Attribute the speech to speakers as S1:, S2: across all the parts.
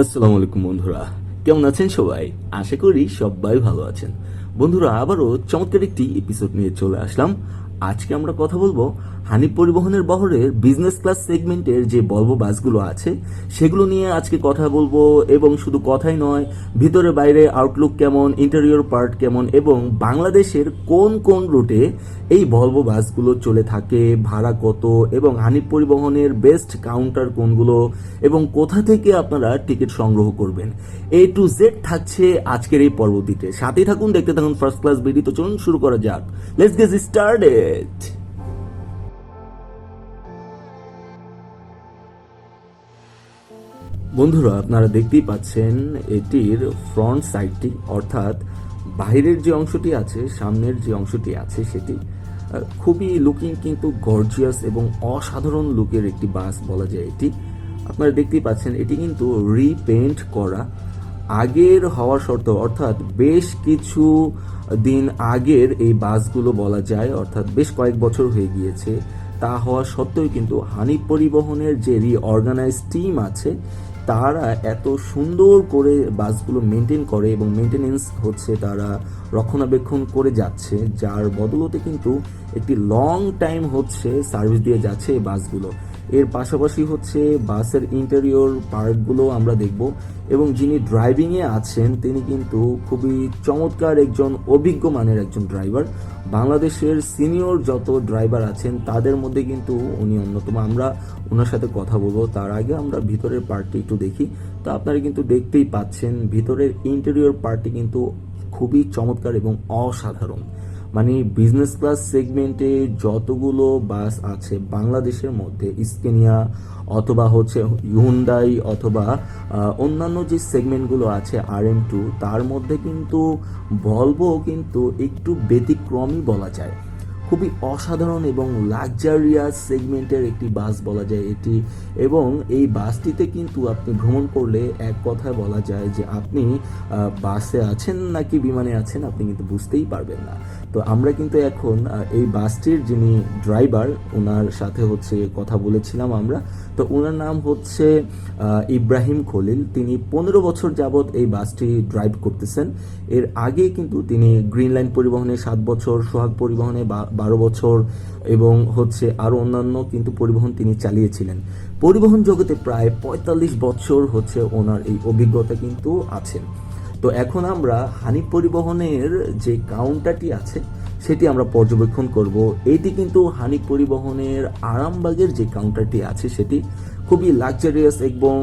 S1: আসসালামু আলাইকুম বন্ধুরা। কেমন আছেন সবাই? আশা করি সবাই ভালো আছেন। বন্ধুরা, আবারও চমৎকার একটি এপিসোড নিয়ে চলে আসলাম। আজকে আমরা কথা বলব হানি পরিবহনের বহরের বিজনেস ক্লাস সেগমেন্টের যে বলব বাসগুলো আছে, সেগুলো নিয়ে আজকে কথা বলব এবং শুধু কথাই নয়, ভিতরে বাইরে আউটলুক কেমন ইন্টেরিয়র পার্ট কেমন এবং বাংলাদেশের কোন কোন রুটে এই ভলভো বাসগুলো চলে থাকে, ভাড়া কত এবং হানি পরিবহনের বেস্ট কাউন্টার কোনগুলো এবং কোথা থেকে আপনারা টিকিট সংগ্রহ করবেন। এ টু জেড থাকছে আজকের এই পর্বটিতে। সাথেই থাকুন, দেখতে থাকুন ফার্স্ট ক্লাস বিডি তো চলুন শুরু করা যাক। লেটস গেট স্টার্টেড বন্ধুরা, আপনারা দেখতেই পাচ্ছেন, এটির ফ্রন্ট সাইডটি অর্থাৎ বাইরের যে অংশটি আছে, সামনের যে অংশটি আছে সেটি খুবই লুকিং কিন্তু গর্জিয়াস এবং অসাধারণ লুকের একটি বাস বলা যায় এটি। আপনারা দেখতেই পাচ্ছেন, এটি কিন্তু রিপেন্ট করা আগের হওয়ার শর্ত, অর্থাৎ বেশ কিছু দিন আগের এই বাসগুলো বলা যায়, অর্থাৎ বেশ কয়েক বছর হয়ে গিয়েছে, তা হওয়া সত্ত্বেও কিন্তু হানি পরিবহনের যে রিঅর্গানাইজ টিম আছে, তারা এত সুন্দর করে বাসগুলো মেনটেন করে এবং মেনটেনেন্স হচ্ছে তারা রক্ষণাবেক্ষণ করে যাচ্ছে, যার বদলতে কিন্তু একটি লং টাইম হচ্ছে সার্ভিস দিয়ে যাচ্ছে এই বাসগুলো। এর পাশাপাশি হচ্ছে বাসের ইন্টেরিয়র পার্টগুলো আমরা দেখব। এবং যিনি ড্রাইভিংয়ে আছেন, তিনি কিন্তু খুবই চমৎকার একজন অভিজ্ঞ মানের একজন ড্রাইভার বাংলাদেশের সিনিয়র যত ড্রাইভার আছেন, তাদের মধ্যে কিন্তু উনি অন্যতম। আমরা ওনার সাথে কথা বলব। তার আগে আমরা ভিতরের পার্টটি একটু দেখি। তো আপনারা কিন্তু দেখতেই পাচ্ছেন, ভিতরের ইন্টেরিয়র পার্টটি কিন্তু খুবই চমৎকার এবং অসাধারণ। মানে বিজনেস ক্লাস সেগমেন্টে যতগুলো বাস আছে বাংলাদেশের মধ্যে, স্কেনিয়া অথবা হচ্ছে ইহুন্ডাই অথবা অন্যান্য যে সেগমেন্টগুলো আছে আর এম টু তার মধ্যে কিন্তু ভলভো কিন্তু একটু ব্যতিক্রমই বলা যায়। খুবই অসাধারণ এবং লাক্সারিয়াস সেগমেন্টের একটি বাস বলা যায় এটি এবং এই বাসটিতে কিন্তু আপনি ভ্রমণ করলে এক কথায় বলা যায় যে আপনি বাসে আছেন নাকি বিমানে আছেন আপনি কিন্তু বুঝতেই পারবেন না। তো আমরা কিন্তু এখন এই বাসটির যিনি ড্রাইভার ওনার সাথে হচ্ছে কথা বলেছিলাম আমরা। তো ওনার নাম হচ্ছে ইব্রাহিম খলিল। তিনি পনেরো বছর যাবৎ এই বাসটি ড্রাইভ করতেছেন। এর আগে কিন্তু তিনি গ্রিন লাইন পরিবহনে সাত বছর, সোহাগ পরিবহনে বারো বছর এবং হচ্ছে আরও অন্যান্য কিন্তু পরিবহন তিনি চালিয়েছিলেন। পরিবহন জগতে প্রায় পঁয়তাল্লিশ বছর হচ্ছে ওনার এই অভিজ্ঞতা কিন্তু আছেন। তো এখন আমরা হানি পরিবহনের যে কাউন্টারটি আছে, সেটি আমরা পর্যবেক্ষণ করব। এটি কিন্তু হানি পরিবহনের আরামবাগের যে কাউন্টারটি আছে, সেটি খুবই লাক্সারিয়াস এবং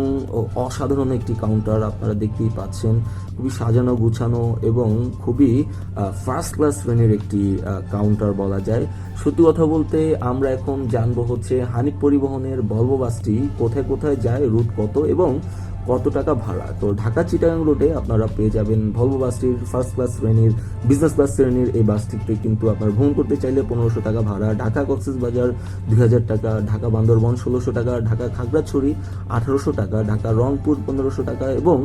S1: অসাধারণ একটি কাউন্টার আপনারা দেখতেই পাচ্ছেন। খুবই সাজানো, গুছানো এবং খুবই ফার্স্ট ক্লাস শ্রেণির একটি কাউন্টার বলা যায়। সত্যি কথা বলতে আমরা এখন জানব হচ্ছে হানি পরিবহনের ভলভো বাসটি কোথায় কোথায় যায় রুট কত এবং কত টাকা ভাড়া? তো ঢাকা চিটাগাং রোডে আপনারা পেয়ে যাবেন ভলভো বাসটির ফার্স্ট ক্লাস শ্রেণির বিজনেস ক্লাস শ্রেণির এই বাসটিতে কিন্তু আপনার ভ্রমণ করতে চাইলে পনেরোশো টাকা ভাড়া, ঢাকা কক্সেস বাজার দুই হাজার টাকা, ঢাকা বান্দরবন ষোলোশো টাকা, ঢাকা খাগড়াছড়ি আঠারোশো টাকা, ঢাকা রংপুর পনেরোশো টাকা এবং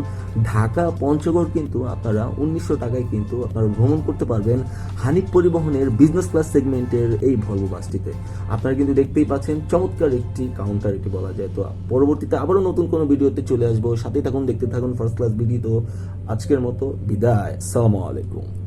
S1: ঢাকা পঞ্চগড় কিন্তু আপনারা উনিশশো টাকায় কিন্তু আপনারা ভ্রমণ করতে পারবেন হানিফ পরিবহনের বিজনেস ক্লাস সেগমেন্টের এই ভলভো বাসটিতে আপনারা কিন্তু দেখতেই পাচ্ছেন চমৎকার একটি কাউন্টার এটি বলা যায়। তো পরবর্তীতে আবারও নতুন কোনো ভিডিওতে চলে আসব। সাথেই থাকুন দেখতে থাকুন ফার্স্ট ক্লাস ভিডিও তো আজকের মতো বিদায় সালামু আলাইকুম।